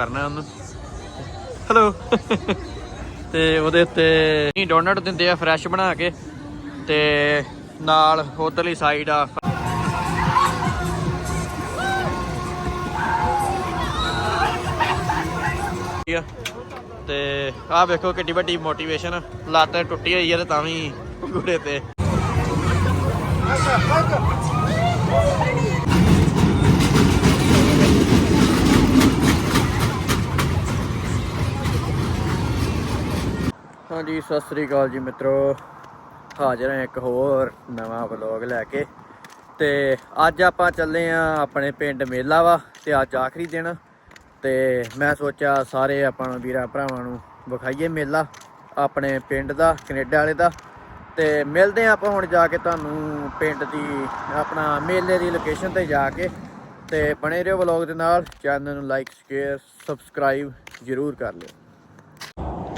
ਕਰਨਾ ਉਹਨੂੰ। ਹੈਲੋ ਤੇ ਉਹਦੇ ਉੱਤੇ ਨਹੀਂ ਡੋਨਟ ਦਿੰਦੇ ਆ ਫਰੈਸ਼ ਬਣਾ ਕੇ। ਤੇ ਨਾਲ ਉਧਰਲੀ ਸਾਈਡ ਆ। ਤੇ ਆਹ ਵੇਖੋ ਕਿੱਡੀ ਵੱਡੀ ਮੋਟੀਵੇਸ਼ਨ ਲੱਤ ਟੁੱਟੀ ਹੋਈ ਹੈ ਤੇ ਤਾਂ ਵੀ ਗੁੜੇ ਤੇ। ਹਾਂਜੀ, ਸਤਿ ਸ੍ਰੀ ਅਕਾਲ ਜੀ ਮਿੱਤਰੋ। ਹਾਜ਼ਰ ਹਾਂ ਇੱਕ ਹੋਰ ਨਵਾਂ ਵਲੌਗ ਲੈ ਕੇ। ਤੇ ਅੱਜ ਆਪਾਂ ਚੱਲੇ ਆ ਆਪਣੇ ਪਿੰਡ ਮੇਲਾ ਵਾ, ਤੇ ਅੱਜ ਆਖਰੀ ਦਿਨ। ਤੇ ਮੈਂ ਸੋਚਿਆ ਸਾਰੇ ਆਪਾਂ ਨੂੰ ਵੀਰਾਂ ਭਰਾਵਾਂ ਨੂੰ ਵਿਖਾਈਏ ਮੇਲਾ, ਆਪਣੇ ਪਿੰਡ ਦਾ, ਕੈਨੇਡਾ ਵਾਲੇ ਦਾ। ਤੇ ਮਿਲਦੇ ਆ ਆਪਾਂ ਹੁਣ ਜਾ ਕੇ ਤੁਹਾਨੂੰ ਪਿੰਡ ਦੀ, ਆਪਣਾ ਮੇਲੇ ਦੀ ਲੋਕੇਸ਼ਨ ਤੇ ਜਾ ਕੇ। ਤੇ ਬਣੇ ਰਹੋ ਵਲੌਗ ਦੇ ਨਾਲ, ਚੈਨਲ ਨੂੰ ਲਾਈਕ ਸ਼ੇਅਰ ਸਬਸਕ੍ਰਾਈਬ ਜ਼ਰੂਰ ਕਰ ਲਿਓ।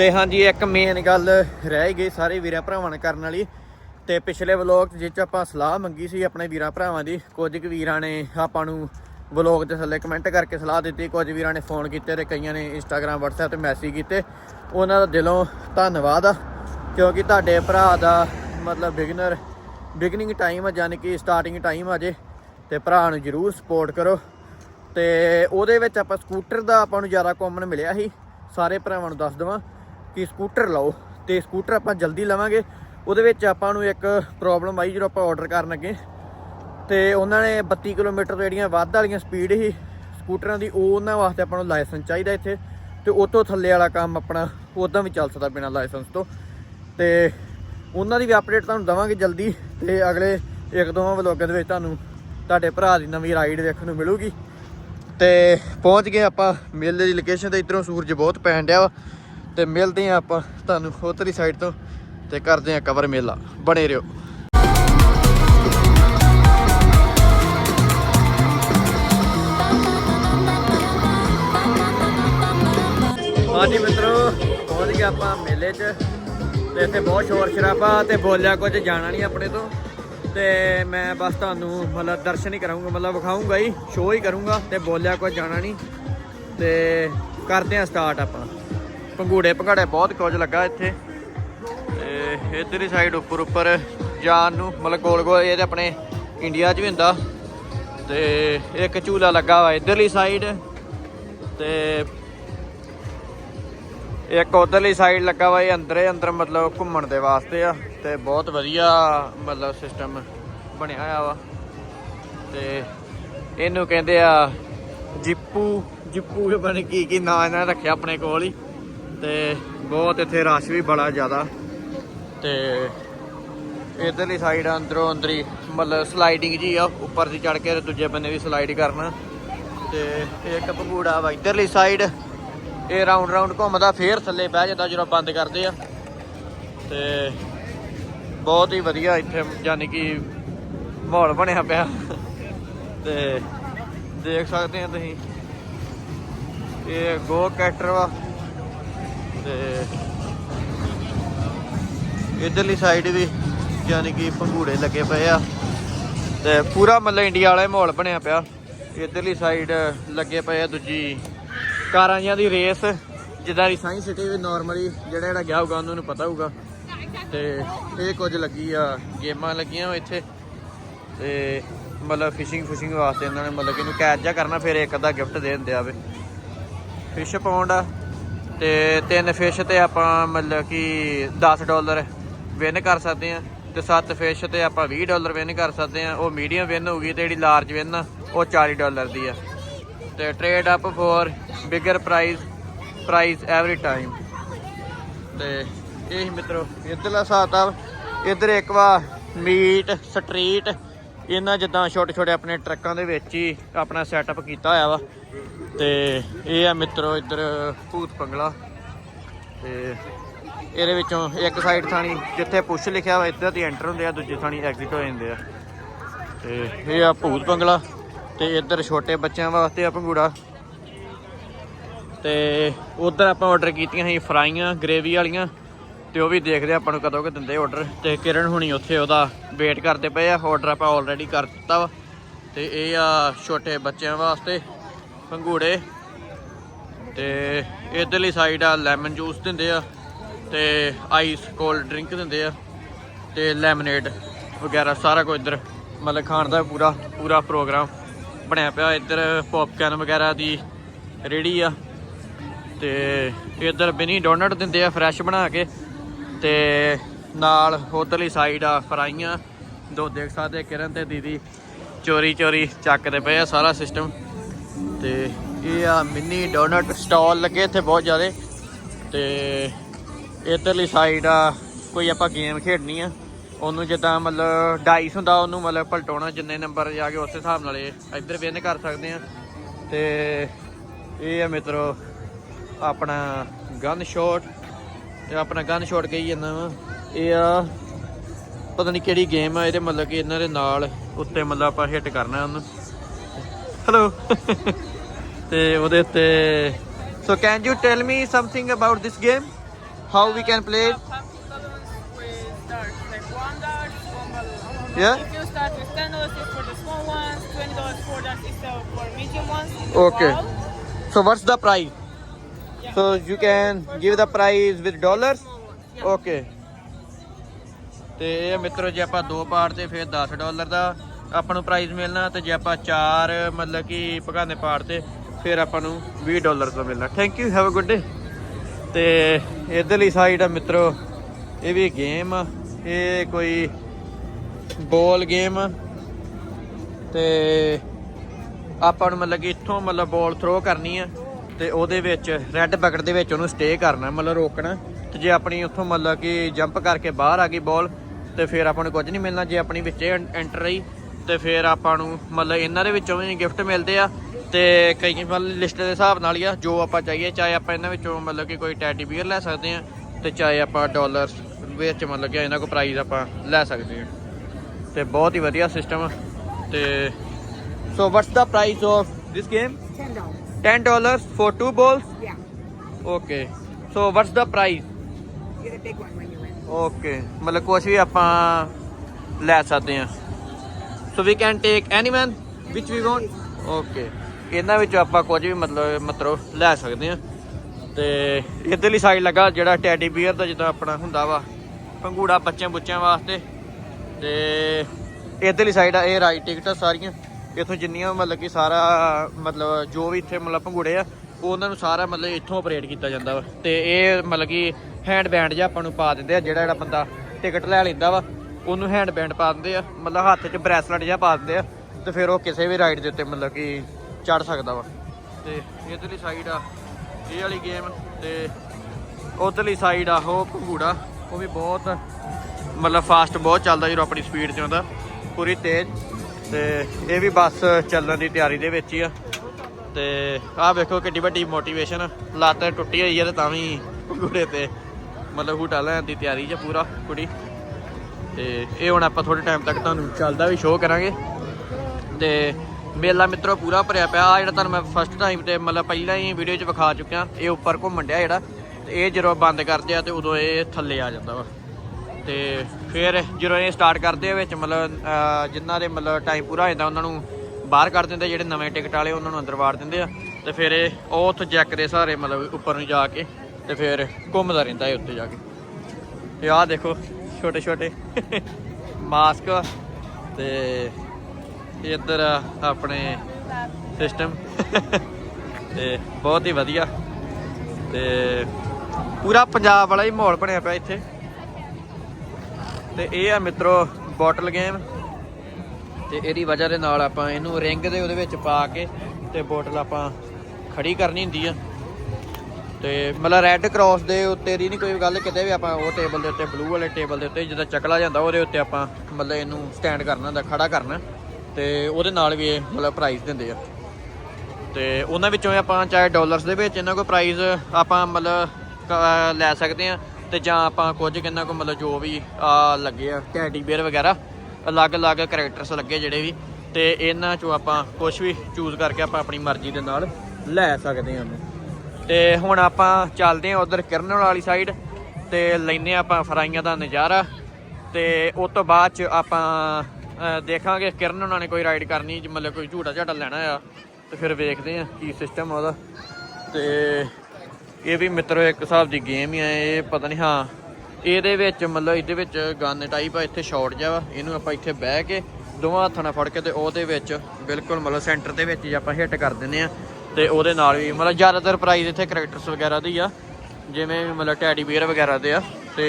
ਤੇ ਹਾਂਜੀ, ਇੱਕ ਮੇਨ ਗੱਲ ਰਹਿ ਹੀ ਗਈ ਸਾਰੇ ਵੀਰਾਂ ਭਰਾਵਾਂ ਨੇ ਕਰਨ ਵਾਲੀ। ਤੇ ਪਿਛਲੇ ਵਲੌਗ 'ਚ ਜਿਹ 'ਚ ਆਪਾਂ ਸਲਾਹ ਮੰਗੀ ਸੀ ਆਪਣੇ ਵੀਰਾਂ ਭਰਾਵਾਂ ਦੀ। ਕੁਝ ਕੁ ਵੀਰਾਂ ਨੇ ਆਪਾਂ ਨੂੰ ਵਲੌਗ ਦੇ ਥੱਲੇ ਕਮੈਂਟ ਕਰਕੇ ਸਲਾਹ ਦਿੱਤੀ। ਕੁਝ ਵੀਰਾਂ ਨੇ ਫੋਨ ਕੀਤੇ ਤੇ ਕਈਆਂ ਨੇ ਇੰਸਟਾਗ੍ਰam WhatsApp ਤੇ ਮੈਸੇਜ ਕੀਤੇ। ਉਹਨਾਂ ਦਾ ਦਿਲੋਂ ਧੰਨਵਾਦ ਆ, ਕਿਉਂਕਿ ਤੁਹਾਡੇ ਭਰਾ ਦਾ ਮਤਲਬ ਬਿਗਨਰ ਬਿਗਨਿੰਗ ਟਾਈਮ ਆ ਯਾਨੀ ਕਿ ਸਟਾਰਟਿੰਗ ਟਾਈਮ ਆ ਜੇ। ਤੇ ਭਰਾ ਨੂੰ ਜਰੂਰ ਸਪੋਰਟ ਕਰੋ। ਤੇ ਉਹਦੇ ਵਿੱਚ ਆਪਾਂ ਸਕੂਟਰ ਦਾ ਆਪਾਂ ਨੂੰ ਜ਼ਿਆਦਾ ਕਾਮਨ ਮਿਲਿਆ ਸੀ। ਸਾਰੇ ਭਰਾਵਾਂ ਨੂੰ ਦੱਸ ਦਵਾਂ। ਕਿ ਸਕੂਟਰ ਲਓ ਤੇ ਸਕੂਟਰ ਆਪਾਂ ਜਲਦੀ ਲਵਾਂਗੇ। ਉਹਦੇ ਵਿੱਚ ਆਪਾਂ ਨੂੰ ਇੱਕ ਪ੍ਰੋਬਲਮ ਆਈ ਜਦੋਂ ਆਪਾਂ ਆਰਡਰ ਕਰਨ ਲੱਗੇ। ਤੇ ਉਹਨਾਂ ਨੇ 32 ਕਿਲੋਮੀਟਰ ਤੋਂ ਜਿਹੜੀਆਂ ਵੱਧ ਵਾਲੀਆਂ ਸਪੀਡ ਸੀ, ਸਕੂਟਰਾਂ ਦੀ, ਉਹ ਉਹਨਾਂ ਵਾਸਤੇ ਆਪਾਂ ਨੂੰ ਲਾਇਸੈਂਸ ਚਾਹੀਦਾ ਇੱਥੇ। ਤੇ ਉਹ ਥੱਲੇ ਵਾਲਾ ਕੰਮ ਆਪਣਾ, ਉਦਾਂ ਵੀ ਚੱਲ ਸਕਦਾ ਬਿਨਾਂ ਲਾਇਸੈਂਸ ਤੋਂ। ਤੇ ਉਹਨਾਂ ਦੀ ਵੀ ਅਪਡੇਟ ਤੁਹਾਨੂੰ ਦਵਾਂਗੇ ਜਲਦੀ। ਤੇ ਅਗਲੇ ਇੱਕ ਦੋਵਾਂ ਵਲੋਗਾਂ ਦੇ ਵਿੱਚ ਤੁਹਾਨੂੰ ਤੁਹਾਡੇ ਭਰਾ ਦੀ ਨਵੀਂ ਰਾਈਡ ਦੇਖਣ ਨੂੰ ਮਿਲੂਗੀ। ਤੇ ਪਹੁੰਚ ਗਏ ਆਪਾਂ, ਮੇਲੇ ਦੀ ਲੋਕੇਸ਼ਨ ਤੇ ਇਧਰੋਂ ਸੂਰਜ ਬਹੁਤ ਪੈਣ ਡਿਆ ਵਾ। ਤੇ ਮਿਲਦੇ ਆ ਆਪਾਂ ਤੁਹਾਨੂੰ ਉਧਰਲੀ ਸਾਈਡ ਤੋਂ ਤੇ ਕਰਦੇ ਆ ਕਵਰ ਮੇਲਾ। ਬਣੇ ਰਹੋ। ਹਾਂਜੀ ਮਿੱਤਰੋ, ਪਹੁੰਚ ਗਏ ਆਪਾਂ ਮੇਲੇ 'ਚ ਤੇ ਇੱਥੇ ਬਹੁਤ ਸ਼ੋਰ ਸ਼ਰਾਬਾ ਤੇ ਬੋਲਿਆ ਕੁਝ ਜਾਣਾ ਨਹੀਂ ਆਪਣੇ ਤੋਂ। ਤੇ ਮੈਂ ਬਸ ਤੁਹਾਨੂੰ ਮਤਲਬ ਦਰਸ਼ਨ ਹੀ ਕਰਾਉਂਗਾ ਮਤਲਬ ਵਿਖਾਉਂਗਾ ਹੀ ਸ਼ੋਅ ਹੀ ਕਰੂੰਗਾ ਤੇ ਬੋਲਿਆ ਕੁਝ ਜਾਣਾ ਨਹੀਂ। ਤੇ ਕਰਦੇ ਆ ਸਟਾਰਟ ਆਪਾਂ। ਪੰਗੂੜੇ ਪੰਗਾੜੇ ਬਹੁਤ ਕੁਝ ਲੱਗਾ ਇੱਥੇ। ਤੇ ਇਧਰਲੀ ਸਾਈਡ ਉੱਪਰ ਉੱਪਰ ਜਾਣ ਨੂੰ ਮਤਲਬ ਗੋਲ ਗੋਲ, ਇਹ ਤੇ ਆਪਣੇ ਇੰਡੀਆ 'ਚ ਵੀ ਹੁੰਦਾ। ਤੇ ਇੱਕ ਝੂਲਾ ਲੱਗਾ ਵਾ ਇਧਰਲੀ ਸਾਈਡ ਤੇ ਇੱਕ ਉਧਰਲੀ ਸਾਈਡ ਲੱਗਾ ਵਾ, ਇਹ ਅੰਦਰੇ ਅੰਦਰ ਮਤਲਬ ਘੁੰਮਣ ਦੇ ਵਾਸਤੇ ਆ। ਤੇ ਬਹੁਤ ਵਧੀਆ ਮਤਲਬ ਸਿਸਟਮ ਬਣਿਆ ਹੋਇਆ ਵਾ। ਤੇ ਇਹਨੂੰ ਕਹਿੰਦੇ ਆ ਜਿੱਪੂ ਜਿੱਪੂ ਦੇ ਬਣ ਕੀ ਕੀ ਨਾਂ ਇਹਨਾਂ ਨੇ ਰੱਖਿਆ ਆਪਣੇ ਕੋਲ ਹੀ। ਤੇ ਬਹੁਤ ਇੱਥੇ ਰਸ਼ ਵੀ ਬੜਾ ਜ਼ਿਆਦਾ। ਤੇ ਇਧਰਲੀ ਸਾਈਡ ਅੰਦਰੋਂ ਅੰਦਰੀ, ਮਤਲਬ ਸਲਾਈਡਿੰਗ ਜੀ ਆ, ਉੱਪਰ ਦੀ ਚੜ ਕੇ ਦੂਜੇ ਬੰਨੇ ਵੀ ਸਲਾਈਡ ਕਰਨਾ। ਤੇ ਇੱਕ ਪੰਗੂੜਾ ਵਾ, ਇਧਰਲੀ ਸਾਈਡ ਇਹ ਰਾਉਂਡ ਰਾਉਂਡ ਘੁੰਮਦਾ, ਫੇਰ ਥੱਲੇ ਬਹਿ ਜਾਂਦਾ ਜਦੋਂ ਬੰਦ ਕਰਦੇ ਆ। ਤੇ ਬਹੁਤ ਹੀ ਵਧੀਆ ਇੱਥੇ, ਯਾਨੀ ਕਿ ਮਾਹੌਲ ਬਣਿਆ ਪਿਆ। ਤੇ ਦੇਖ ਸਕਦੇ ਆ ਤੁਸੀਂ। ਇਹ ਗੋ ਕੈਟਰ ਵਾ। ਤੇ ਇਧਰਲੀ ਸਾਈਡ ਵੀ ਯਾਨੀ ਕਿ ਪੰਘੂੜੇ ਲੱਗੇ ਪਏ ਆ ਤੇ ਪੂਰਾ ਮੱਲਾ ਇੰਡੀਆ ਵਾਲਾ ਮਾਹੌਲ ਬਣਿਆ ਪਿਆ। ਇਧਰਲੀ ਸਾਈਡ ਲੱਗੇ ਪਏ ਆ ਦੂਜੀ ਕਾਰਾਂ ਜੀਆਂ ਦੀ ਰੇਸ ਜਿੱਦਾਂ ਦੀ ਸਾਇੰਸ ਸਿਟੀ ਵੀ ਨਾਰਮਲੀ ਜਿਹੜਾ ਜਿਹੜਾ ਗਿਆ ਹੋਊਗਾ ਉਹਨਾਂ ਨੂੰ ਪਤਾ ਹੋਊਗਾ। ਤੇ ਇਹ ਕੁਝ ਲੱਗੀ ਆ, ਗੇਮਾਂ ਲੱਗੀਆਂ ਹੋਏ ਇੱਥੇ। ਤੇ ਮਤਲਬ ਫਿਸ਼ਿੰਗ ਫੁਸ਼ਿੰਗ ਵਾਸਤੇ ਇਹਨਾਂ ਨੇ ਮਤਲਬ ਕਿ ਇਹਨੂੰ ਕੈਚ ਜਾ ਕਰਨਾ, ਫਿਰ ਇੱਕ ਅੱਧਾ ਗਿਫਟ ਦੇ ਦਿੰਦੇ ਆਵੇ ਫਿਸ਼ ਪਾਉਂਡ ਆ। ਤੇ ਤਿੰਨ ਫਿਸ਼ ਤੇ ਆਪਾਂ ਮਤਲਬ ਕਿ 10 ਡਾਲਰ ਵਿਨ ਕਰ ਸਕਦੇ ਆ ਤੇ ਸੱਤ ਫਿਸ਼ ਤੇ ਆਪਾਂ 20 ਡਾਲਰ ਵਿਨ ਕਰ ਸਕਦੇ ਆ ਉਹ ਮੀਡੀਅਮ ਵਿਨ ਹੋਊਗੀ ਤੇ ਜਿਹੜੀ ਲਾਰਜ ਵਿਨ ਆ, ਉਹ 40 ਡਾਲਰ ਦੀ ਆ। ਤੇ trade up for bigger prize prize every time ਤੇ ਇਹ ਹੀ ਮਿੱਤਰੋ, ਇਧਰਲਾ ਹਿਸਾਬ ਇਧਰ ਇੱਕ ਵਾ ਮੀਟ ਸਟਰੀਟ ਇਹਨਾਂ ਜਿੱਦਾਂ ਛੋਟੇ ਛੋਟੇ ਆਪਣੇ ਟਰੱਕਾਂ ਦੇ ਵਿੱਚ ਹੀ ਆਪਣਾ ਸੈਟਅਪ ਕੀਤਾ ਹੋਇਆ ਵਾ। ਤੇ ਇਹ ਆ ਮਿੱਤਰੋ ਇੱਧਰ ਭੂਤ ਪੰਗਲਾ। ਤੇ ਇਹਦੇ ਵਿੱਚੋਂ ਇੱਕ ਸਾਈਡ ਥਾਣੀ ਜਿੱਥੇ ਪੁਸ਼ ਲਿਖਿਆ ਵਾ, ਇੱਧਰ ਦੀ ਐਂਟਰ ਹੁੰਦੇ ਆ, ਦੂਜੀ ਥਾਣੀ ਐਗਜ਼ਿਟ ਹੋ ਜਾਂਦੇ ਆ। ਤੇ ਇਹ ਆ ਭੂਤ ਪੰਗਲਾ ਤੇ ਇੱਧਰ ਛੋਟੇ ਬੱਚਿਆਂ ਵਾਸਤੇ ਆ ਪੰਗੂੜਾ। ਤੇ ਉਧਰ ਆਪਾਂ ਆਰਡਰ ਕੀਤੀਆਂ ਸੀ ਫਰਾਈਆਂ ਗ੍ਰੇਵੀ ਵਾਲੀਆਂ। ਤੇ ਉਹ ਵੀ ਦੇਖਦੇ ਆ ਆਪਾਂ ਨੂੰ ਕਦੋਂ ਕਿ ਦਿੰਦੇ ਆਰਡਰ ਤੇ ਕਿਰਨ ਹੁਣੀ ਉੱਥੇ ਉਹਦਾ ਵੇਟ ਕਰਦੇ ਪਏ ਆ ਆਰਡਰ ਆਪਾਂ ਆਲਰੇਡੀ ਕਰ ਦਿੱਤਾ ਵਾ। ਤੇ ਇਹ ਆ ਛੋਟੇ ਬੱਚਿਆਂ ਵਾਸਤੇ ਪੰਗੂੜੇ ਤੇ ਇਧਰਲੀ ਸਾਈਡ ਆ ਲੈਮਨ ਜੂਸ ਦਿੰਦੇ ਆ, ਤੇ ਆਈਸ ਕੋਲਡ ਡਰਿੰਕ ਦਿੰਦੇ ਆ, ਤੇ ਲੈਮਨੇਡ ਵਗੈਰਾ ਸਾਰਾ ਕੁਝ ਇੱਧਰ, ਮਤਲਬ ਖਾਣ ਦਾ ਪੂਰਾ ਪੂਰਾ ਪ੍ਰੋਗਰਾਮ ਬਣਿਆ ਪਿਆ। ਇੱਧਰ ਪੌਪਕਾਰਨ ਵਗੈਰਾ ਦੀ ਰੇੜੀ ਆ। ਤੇ ਇੱਧਰ ਬਿਨੀ ਡੋਨਟ ਦਿੰਦੇ ਆ ਫਰੈਸ਼ ਬਣਾ ਕੇ। ਤੇ ਨਾਲ ਉਧਰਲੀ ਸਾਈਡ ਆ, ਫਰਾਈਆਂ। ਦੋ ਦੇਖ ਸਕਦੇ ਕਿਰਨ ਤੇ ਦੀਦੀ ਚੋਰੀ ਚੋਰੀ ਚੱਕਦੇ ਪਏ ਆ ਸਾਰਾ ਸਿਸਟਮ ਤੇ ਇਹ ਆ ਮਿੰਨੀ ਡੋਨਟ ਸਟਾਲ ਲੱਗੇ ਇੱਥੇ ਬਹੁਤ ਜ਼ਿਆਦਾ। ਤੇ ਇਧਰਲੀ ਸਾਈਡ ਆ, ਕੋਈ ਆਪਾਂ ਗੇਮ ਖੇਡਣੀ ਆ। ਉਹਨੂੰ ਜਿੱਦਾਂ ਮਤਲਬ ਡਾਈਸ ਹੁੰਦਾ, ਉਹਨੂੰ ਮਤਲਬ ਪਲਟਾਉਣਾ ਜਿੰਨੇ ਨੰਬਰ ਜਾ ਕੇ ਉਸੇ ਹਿਸਾਬ ਨਾਲ ਇਹ ਇੱਧਰ ਵਿਨ ਕਰ ਸਕਦੇ ਆ। ਤੇ ਇਹ ਆ ਮਿੱਤਰੋ, ਆਪਣਾ ਗਨ ਸ਼ਾਟ ਤੇ ਆਪਣਾ ਗਨ ਸ਼ਾਟ ਕਹੀ ਜਾਂਦਾ ਵਾ ਇਹ ਆ ਪਤਾ ਨਹੀਂ ਕਿਹੜੀ ਗੇਮ ਆ ਇਹਦੇ ਮਤਲਬ ਕਿ ਇਹਨਾਂ ਦੇ ਨਾਲ ਉੱਤੇ ਮਤਲਬ ਆਪਾਂ ਹਿੱਟ ਕਰਨਾ ਉਹਨੂੰ ਹੈਲੋ ਤੇ ਉਹਦੇ ਉੱਤੇ so can you tell me something about this game how we can play Pop balloons with darts, like one dart, one balloon. Yeah? If you start with ten dollars is for the small ones, twenty dollars for that is the for medium ones. in the Okay. wall. So what's the price? So you can give the price with dollars? Okay. ਤੇ ਇਹ ਮਿੱਤਰੋ ਜੇ ਆਪਾਂ ਦੋ part ਤੇ ਫਿਰ 10 dollar ਦਾ ਆਪਾਂ ਨੂੰ ਪ੍ਰਾਈਸ ਮਿਲਣਾ ਤੇ ਜੇ ਆਪਾਂ ਚਾਰ ਮਤਲਬ ਕਿ ਪਕਾਨੇ ਪਾਰਟ ਤੇ ਫਿਰ ਆਪਾਂ ਨੂੰ 20 ਡਾਲਰ ਦਾ ਮਿਲਣਾ। Thank you have a good day ਤੇ ਇਧਰਲੀ ਸਾਈਡ ਆ ਮਿੱਤਰੋ ਇਹ ਵੀ ਗੇਮ ਆ। ਇਹ ਕੋਈ ਬੋਲ ਗੇਮ ਤੇ ਆਪਾਂ ਨੂੰ ਮਤਲਬ ਕਿ ਇੱਥੋਂ ਮਤਲਬ ਬਾਲ ਥਰੋ ਕਰਨੀ ਆ। ਤੇ ਉਹਦੇ ਵਿੱਚ ਰੈੱਡ ਬਕਟ ਦੇ ਵਿੱਚ ਉਹਨੂੰ ਸਟੇ ਕਰਨਾ, ਮਤਲਬ ਰੋਕਣਾ। ਤੇ ਜੇ ਆਪਣੀ ਉੱਥੋਂ ਮਤਲਬ ਕਿ ਜੰਪ ਕਰਕੇ ਬਾਹਰ ਆ ਗਈ ਬਾਲ ਤੇ ਫਿਰ ਆਪਾਂ ਨੂੰ ਕੁਝ ਨਹੀਂ ਮਿਲਣਾ, ਜੇ ਆਪਣੀ ਵਿੱਚੇ ਐਂਟਰ ਰਹੀ, ਤੇ ਫਿਰ ਆਪਾਂ ਨੂੰ ਮਤਲਬ ਇਹਨਾਂ ਦੇ ਵਿੱਚੋਂ ਵੀ ਗਿਫਟ ਮਿਲਦੇ ਆ। ਤੇ ਕਈ ਮਤਲਬ ਲਿਸਟ ਦੇ ਹਿਸਾਬ ਨਾਲ ਹੀ ਆ, ਜੋ ਆਪਾਂ ਚਾਹੀਏ, ਚਾਹੇ ਆਪਾਂ ਇਹਨਾਂ ਵਿੱਚੋਂ ਮਤਲਬ ਕਿ ਕੋਈ ਟੈਡੀ ਬੀਅਰ ਲੈ ਸਕਦੇ ਆ, ਤੇ ਚਾਹੇ ਆਪਾਂ ਡਾਲਰ ਵਿੱਚ ਮਤਲਬ ਕਿ ਇਹਨਾਂ ਕੋ ਪ੍ਰਾਈਜ਼ ਆਪਾਂ ਲੈ ਸਕਦੇ ਆ। ਤੇ ਬਹੁਤ ਹੀ ਵਧੀਆ ਸਿਸਟਮ ਤੇ so what's the price of this game Ten dollars. 10 dollars for two balls Yeah. okay so what's the price Get a big one when you win. okay ਮਤਲਬ ਕੁਝ ਵੀ ਆਪਾਂ ਲੈ ਸਕਦੇ so we can take any one which we want okay ਇਹਨਾਂ ਵਿੱਚ ਆਪਾਂ ਕੁਝ ਵੀ ਮਤਲਬ ਮਤਲਬ ਲੈ ਸਕਦੇ ਆ ਤੇ ਇਧਰਲੀ ਸਾਈਡ ਲੱਗਾ ਜਿਹੜਾ ਟੈਡੀ ਬੀਅਰ ਦਾ ਜਿੱਦਾਂ ਆਪਣਾ ਹੁੰਦਾ ਵਾ ਪੰਗੂੜਾ ਬੱਚਿਆਂ ਬੁੱਚਿਆਂ ਵਾਸਤੇ ਤੇ ਇਧਰਲੀ ਸਾਈਡ ਆ ਇਹ ਰਾਈਟ ਟਿਕਟਾਂ ਸਾਰੀਆਂ ਇਥੋਂ ਜਿੰਨੀਆਂ ਮਤਲਬ ਕਿ ਸਾਰਾ, ਮਤਲਬ ਜੋ ਵੀ ਇੱਥੇ ਮਤਲਬ ਪੰਗੂੜੇ ਆ, ਉਹ ਉਹਨਾਂ ਨੂੰ ਸਾਰਾ ਮਤਲਬ ਇੱਥੋਂ ਆਪਰੇਟ ਕੀਤਾ ਜਾਂਦਾ ਵਾ। ਤੇ ਇਹ ਮਤਲਬ ਕਿ ਹੈਂਡ ਬੈਂਡ ਜਿਹਾ ਆਪਾਂ ਨੂੰ ਪਾ ਦਿੰਦੇ ਆ, ਜਿਹੜਾ ਜਿਹੜਾ ਬੰਦਾ ਟਿਕਟ ਲੈ ਲੈਂਦਾ ਵਾ, ਉਹਨੂੰ ਹੈਂਡ ਬੈਂਡ ਪਾ ਦਿੰਦੇ ਆ, ਮਤਲਬ ਹੱਥ 'ਚ ਬ੍ਰੈਸਲੇਟ ਜਿਹਾ ਪਾ ਦਿੰਦੇ ਆ, ਤੇ ਫਿਰ ਉਹ ਕਿਸੇ ਵੀ ਰਾਈਡ ਦੇ ਉੱਤੇ ਮਤਲਬ ਕਿ ਚੜ ਸਕਦਾ ਵਾ। ਤੇ ਇਧਰਲੀ ਸਾਈਡ ਆ, ਇਹ ਵਾਲੀ ਗੇਮ ਤੇ ਉਧਰਲੀ ਸਾਈਡ ਆ ਉਹ ਪੰਗੂੜਾ ਉਹ ਵੀ ਬਹੁਤ ਮਤਲਬ ਫਾਸਟ ਬਹੁਤ ਚੱਲਦਾ ਜਦੋਂ ਆਪਣੀ ਸਪੀਡ 'ਚ ਆਉਂਦਾ, ਪੂਰੀ ਤੇਜ਼। ਤੇ ਇਹ ਵੀ ਬੱਸ ਚੱਲਣ ਦੀ ਤਿਆਰੀ ਦੇ ਵਿੱਚ ਹੀ ਆ। ਤੇ ਆਹ ਵੇਖੋ ਕਿੱਡੀ ਵੱਡੀ ਮੋਟੀਵੇਸ਼ਨ ਲੱਤ ਟੁੱਟੀ ਹੋਈ ਹੈ ਤੇ ਤਾਂ ਵੀ ਪੰਗੂੜੇ ਤੇ ਮਤਲਬ ਹੂਟਾ ਲੈਣ ਦੀ ਤਿਆਰੀ 'ਚ ਪੂਰਾ ਕੁੜੀ। ਤੇ ਇਹ ਹੁਣ ਆਪਾਂ ਥੋੜੇ ਟਾਈਮ ਤੱਕ ਤੁਹਾਨੂੰ ਚੱਲਦਾ ਵੀ ਸ਼ੋਅ ਕਰਾਂਗੇ। ਤੇ ਮੇਲਾ ਮਿੱਤਰੋ ਪੂਰਾ ਭਰਿਆ ਪਿਆ। ਆ ਜਿਹੜਾ ਤੁਹਾਨੂੰ ਮੈਂ ਫਸਟ ਟਾਈਮ ਤੇ ਮਤਲਬ ਪਹਿਲਾਂ ਹੀ ਵੀਡੀਓ 'ਚ ਵਿਖਾ ਚੁੱਕਿਆ, ਇਹ ਉੱਪਰ ਘੁੰਮਣ ਡਿਆ ਜਿਹੜਾ। ਤੇ ਇਹ ਜਦੋਂ ਬੰਦ ਕਰਦੇ ਆ ਤੇ ਉਦੋਂ ਇਹ ਥੱਲੇ ਆ ਜਾਂਦਾ ਵਾ। ਤੇ ਫਿਰ ਜਦੋਂ ਇਹ ਸਟਾਰਟ ਕਰਦੇ ਆ ਵਿੱਚ, ਮਤਲਬ ਜਿਨ੍ਹਾਂ ਦੇ ਮਤਲਬ ਟਾਈਮ ਪੂਰਾ ਹੋ ਜਾਂਦਾ, ਉਹਨਾਂ ਨੂੰ ਬਾਹਰ ਕੱਢ ਦਿੰਦੇ ਜਿਹੜੇ ਨਵੇਂ ਟਿਕਟ ਵਾਲੇ, ਉਹਨਾਂ ਨੂੰ ਅੰਦਰ ਵਾੜ ਦਿੰਦੇ ਆ। ਤੇ ਫਿਰ ਇਹ, ਉਹ ਉੱਥੇ ਜੈਕ ਦੇ ਸਹਾਰੇ ਮਤਲਬ, ਉੱਪਰ ਨੂੰ ਜਾ ਕੇ ਤੇ ਫਿਰ ਘੁੰਮਦਾ ਰਹਿੰਦਾ ਹੈ ਉੱਤੇ ਜਾ ਕੇ। ਤੇ ਆਹ ਦੇਖੋ, ਛੋਟੇ ਛੋਟੇ ਮਾਸਕ ਤੇ ਇੱਧਰ ਆਪਣੇ ਸਿਸਟਮ ਤੇ ਬਹੁਤ ਹੀ ਵਧੀਆ। ਤੇ ਪੂਰਾ ਪੰਜਾਬ ਵਾਲਾ ਹੀ ਮਾਹੌਲ ਬਣਿਆ ਪਿਆ ਇੱਥੇ। ਤੇ ਇਹ ਆ ਮਿੱਤਰੋ ਬੋਟਲ ਗੇਮ। ਤੇ ਇਹਦੀ ਵਜ੍ਹਾ ਦੇ ਨਾਲ ਆਪਾਂ ਇਹਨੂੰ ਰਿੰਗ ਦੇ ਉਹਦੇ ਵਿੱਚ ਪਾ ਕੇ ਤੇ ਬੋਟਲ ਆਪਾਂ ਖੜੀ ਕਰਨੀ ਹੁੰਦੀ ਆ। ਤੇ ਮਤਲਬ ਰੈੱਡ ਕਰਾਸ ਦੇ ਉੱਤੇ ਦੀ ਨਹੀਂ ਕੋਈ ਗੱਲ, ਕਿਤੇ ਵੀ ਆਪਾਂ ਉਹ ਟੇਬਲ ਦੇ ਉੱਤੇ ਬਲੂ ਵਾਲੇ ਟੇਬਲ ਦੇ ਉੱਤੇ ਜਿੱਦਾਂ ਚੱਕਲਾ ਜਾਂਦਾ, ਉਹਦੇ ਉੱਤੇ ਆਪਾਂ ਮਤਲਬ ਇਹਨੂੰ ਸਟੈਂਡ ਕਰਨਾ ਹੁੰਦਾ, ਖੜਾ ਕਰਨਾ। ਤੇ ਉਹਦੇ ਨਾਲ ਵੀ ਇਹ ਮਤਲਬ ਪ੍ਰਾਈਜ਼ ਦਿੰਦੇ ਆ। ਤੇ ਉਹਨਾਂ ਵਿੱਚੋਂ ਆਪਾਂ ਚਾਹੇ ਡਾਲਰਸ ਦੇ ਵਿੱਚ ਇਹਨਾਂ ਕੋਲ ਪ੍ਰਾਈਜ਼ ਆਪਾਂ ਮਤਲਬ ਕ- ਲੈ ਸਕਦੇ ਆ। ਤੇ ਜਾਂ ਆਪਾਂ ਕੁਝ ਕਿੰਨਾ ਕੋ ਮਤਲਬ ਜੋ ਵੀ, ਆ, ਲੱਗੇ ਆ ਟੈਡੀ ਬੇਅਰ ਵਗੈਰਾ ਅਲੱਗ-ਅਲੱਗ ਕੈਰੈਕਟਰਸ ਲੱਗੇ ਜਿਹੜੇ ਵੀ, ਤੇ ਇਹਨਾਂ ਚੋਂ ਆਪਾਂ ਕੁਝ ਵੀ ਚੂਜ਼ ਕਰਕੇ ਆਪਾਂ ਆਪਣੀ ਮਰਜ਼ੀ ਦੇ ਨਾਲ ਲੈ ਸਕਦੇ ਹਾਂ। ਉਹਨੂੰ ਤੇ ਹੁਣ ਆਪਾਂ ਚੱਲਦੇ ਹਾਂ ਉਧਰ ਕਿਰਨ ਵਾਲੀ ਸਾਈਡ ਤੇ ਲੈਨੇ ਆਪਾਂ ਫਰਾਈਆਂ ਦਾ ਨਜ਼ਾਰਾ, ਤੇ ਉਸ ਤੋਂ ਬਾਅਦ ਚ ਆਪਾਂ ਦੇਖਾਂਗੇ ਕਿਰਨ ਉਹਨਾਂ ਨੇ ਕੋਈ ਰਾਈਡ ਕਰਨੀ ਜ- ਮਤਲਬ ਕੋਈ ਝੂਟਾ ਝਾਟਾ ਲੈਣਾ ਆ, ਤੇ ਫਿਰ ਵੇਖਦੇ ਆ ਕੀ ਸਿਸਟਮ ਉਹਦਾ। ਤੇ ਇਹ ਵੀ ਮਿੱਤਰੋ ਇੱਕ ਹਿਸਾਬ ਦੀ ਗੇਮ ਹੀ ਆ, ਇਹ ਪਤਾ ਨਹੀਂ ਹਾਂ। ਇਹਦੇ ਵਿੱਚ ਮਤਲਬ ਇਹਦੇ ਵਿੱਚ ਗਨ ਟਾਈਪ ਆ, ਇੱਥੇ ਸ਼ਾਟ ਜਾ ਵਾ, ਇਹਨੂੰ ਆਪਾਂ ਇੱਥੇ ਬਹਿ ਕੇ ਦੋਵਾਂ ਹੱਥਾਂ ਨਾਲ ਫੜ ਕੇ ਤੇ ਉਹਦੇ ਵਿੱਚ ਬਿਲਕੁਲ ਮਤਲਬ ਸੈਂਟਰ ਦੇ ਵਿੱਚ ਹੀ ਆਪਾਂ ਹਿੱਟ ਕਰ ਦਿੰਦੇ ਆ। ਤੇ ਉਹਦੇ ਨਾਲ ਵੀ ਮਤਲਬ ਜ਼ਿਆਦਾਤਰ ਪ੍ਰਾਈਜ਼ ਇੱਥੇ ਕਰੈਕਟਰਸ ਵਗੈਰਾ ਦੀ ਆ, ਜਿਵੇਂ ਮਤਲਬ ਟੈਡੀ ਬੀਅਰ ਵਗੈਰਾ ਦੇ ਆ, ਤੇ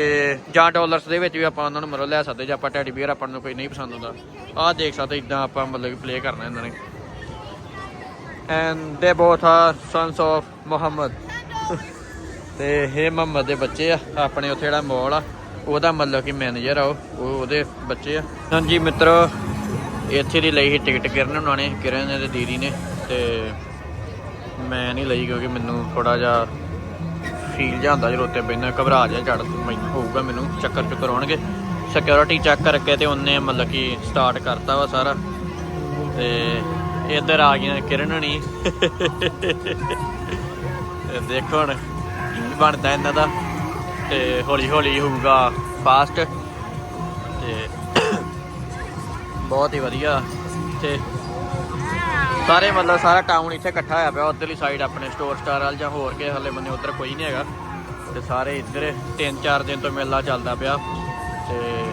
ਜਾਂ ਡਾਲਰਸ ਦੇ ਵਿੱਚ ਵੀ ਆਪਾਂ ਉਹਨਾਂ ਨੂੰ ਮਤਲਬ ਲੈ ਸਕਦੇ, ਜੇ ਆਪਾਂ ਟੈਡੀ ਬੀਅਰ ਆਪਾਂ ਨੂੰ ਕੋਈ ਨਹੀਂ ਪਸੰਦ ਹੁੰਦਾ ਆਹ ਦੇਖ ਸਕਦੇ ਇਦਾਂ ਆਪਾਂ ਮਤਲਬ ਪਲੇ ਕਰਨਾ ਇਹਨਾਂ ਨੇ। And they both are sons of Muhammad ਤੇ ਇਹ ਮੁਹੰਮਦ ਦੇ ਬੱਚੇ ਆ, ਆਪਣੇ ਉੱਥੇ ਜਿਹੜਾ ਮੋਲ ਆ, ਉਹਦਾ ਮਤਲਬ ਕਿ ਮੈਨੇਜਰ ਆ ਉਹ ਉਹ ਉਹਦੇ ਬੱਚੇ ਆ। ਹਾਂਜੀ ਮਿੱਤਰੋ, ਇੱਥੇ ਦੀ ਲਈ ਸੀ ਟਿਕਟ ਕਿਰਨ ਉਹਨਾਂ ਨੇ, ਕਿਰਨ ਨੇ ਦੀਦੀ ਨੇ, ਤੇ ਮੈਂ ਨਹੀਂ ਲਈ ਕਿਉਂਕਿ ਮੈਨੂੰ ਥੋੜਾ ਜਿਹਾ ਫੀਲ ਜਿਹਾ ਹੁੰਦਾ ਜਦੋਂ ਉੱਤੇ ਬੈਠਣਾ ਘਬਰਾ ਜਿਹਾ ਚੜ ਮੈਨੂੰ ਹੋਊਗਾ ਮੈਨੂੰ, ਚੱਕਰ ਚੁੱਕਰ ਆਉਣਗੇ। ਸਿਕਿਉਰਿਟੀ ਚੈੱਕ ਕਰਕੇ ਤੇ ਉਹਨੇ ਮਤਲਬ ਕਿ ਸਟਾਰਟ ਕਰਤਾ ਵਾ ਸਾਰਾ। ਤੇ ਇੱਧਰ ਆ ਗਈਆਂ ਕਿਰਨ ਹਣੀ। ਦੇਖੋ ਹੁਣ ਕੀ ਬਣਦਾ ਇਹਨਾਂ ਦਾ। ਤੇ ਹੌਲੀ ਹੌਲੀ ਹੋਊਗਾ ਫਾਸਟ ਤੇ ਬਹੁਤ ਹੀ ਵਧੀਆ। ਤੇ ਸਾਰੇ ਮਤਲਬ ਸਾਰਾ ਟਾਊਨ ਇੱਥੇ ਇਕੱਠਾ ਹੋਇਆ ਪਿਆ। ਉਧਰਲੀ ਸਾਈਡ ਆਪਣੇ ਸਟੋਰ ਸਟਾਰ ਵਾਲ ਜਾਂ ਹੋਰ ਕੇ ਹਲੇ ਬੰਨੇ ਉਧਰ ਕੋਈ ਨਹੀਂ ਹੈਗਾ। ਤੇ ਸਾਰੇ ਇੱਧਰ ਤਿੰਨ ਚਾਰ ਦਿਨ ਤੋਂ ਮੇਲਾ ਚੱਲਦਾ ਪਿਆ। ਤੇ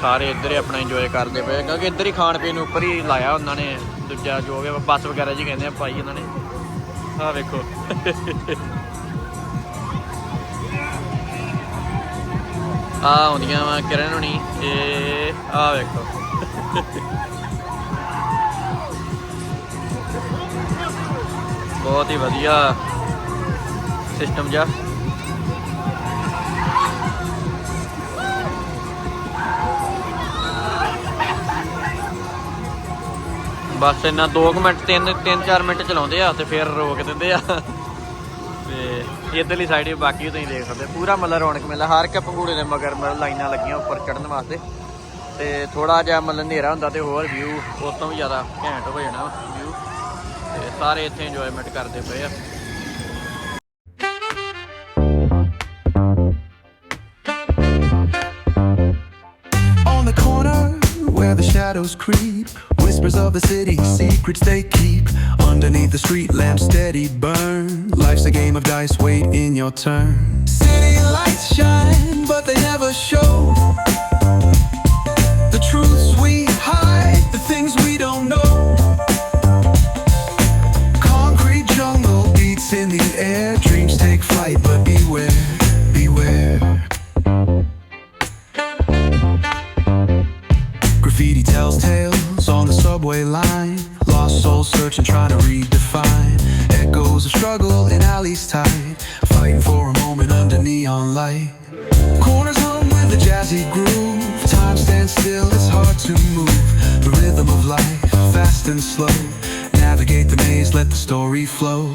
ਸਾਰੇ ਇੱਧਰ ਹੀ ਆਪਣਾ ਇੰਜੋਏ ਕਰਦੇ ਪਏ। ਕਿਉਂਕਿ ਇੱਧਰ ਹੀ ਖਾਣ ਪੀਣ ਨੂੰ ਉੱਪਰ ਹੀ ਲਾਇਆ ਉਹਨਾਂ ਨੇ। ਦੂਜਾ ਜੋ ਵੀ ਬੱਸ ਵਗੈਰਾ ਜੀ ਕਹਿੰਦੇ ਆ ਭਾਈ ਇਹਨਾਂ ਨੇ। ਆਹ ਵੇਖੋ। ਆ ਆਉਂਦੀਆਂ ਵਾ ਕਿਰਨ ਹੁਣੀ ਇਹ ਆ ਵੇਖੋ। ਬਹੁਤ ਹੀ ਵਧੀਆ ਸਿਸਟਮ ਜਾ ਬਸ ਇਹਨਾਂ 2 ਮਿੰਟ 3 3 4 ਮਿੰਟ ਚਲਾਉਂਦੇ ਆ ਤੇ ਫਿਰ ਰੋਕ ਦਿੰਦੇ ਆ। ਇਧਰਲੀ ਸਾਈਡ ਬਾਕੀ ਤੁਸੀਂ ਦੇਖ ਸਕਦੇ ਹੋ। ਪੂਰਾ ਮਤਲਬ ਰੌਣਕ ਮੇਲਾ ਹਰ ਇੱਕ ਪੰਗੂੜੇ ਦੇ ਮਗਰ ਮਤਲਬ ਲਾਈਨਾਂ ਲੱਗੀਆਂ ਉੱਪਰ ਚੜਨ ਵਾਸਤੇ ਤੇ ਥੋੜਾ ਜਿਹਾ ਮਤਲਬ ਹਨੇਰਾ ਹੁੰਦਾ ਤੇ ਹੋਰ ਵਿਊ ਉਸ ਤੋਂ ਵੀ ਜ਼ਿਆਦਾ ਘੈਂਟ ਹੋ ਜਾਣਾ ਵਿਊ ਤੇ ਸਾਰੇ ਇੱਥੇ ਇੰਜੋਇਮੈਂਟ ਕਰਦੇ ਪਏ ਆ On the corner where the shadows creep, whispers of the city, secrets they keep. Underneath the street lamp, steady burn. Life's a game of dice, wait in your turn. City lights shine, but they never show. The truths we hide, the things we don't know. Concrete jungle beats in the air, dreams take flight, but beware, beware. Graffiti tells tales on the subway line. Lost souls searching, trying to redefine. Echoes of struggle in alleys tight. Fighting for a moment under neon light. Corners hum with a jazzy groove. Time stands still, it's hard to move. The rhythm of life, fast and slow. Navigate the maze, let the story flow.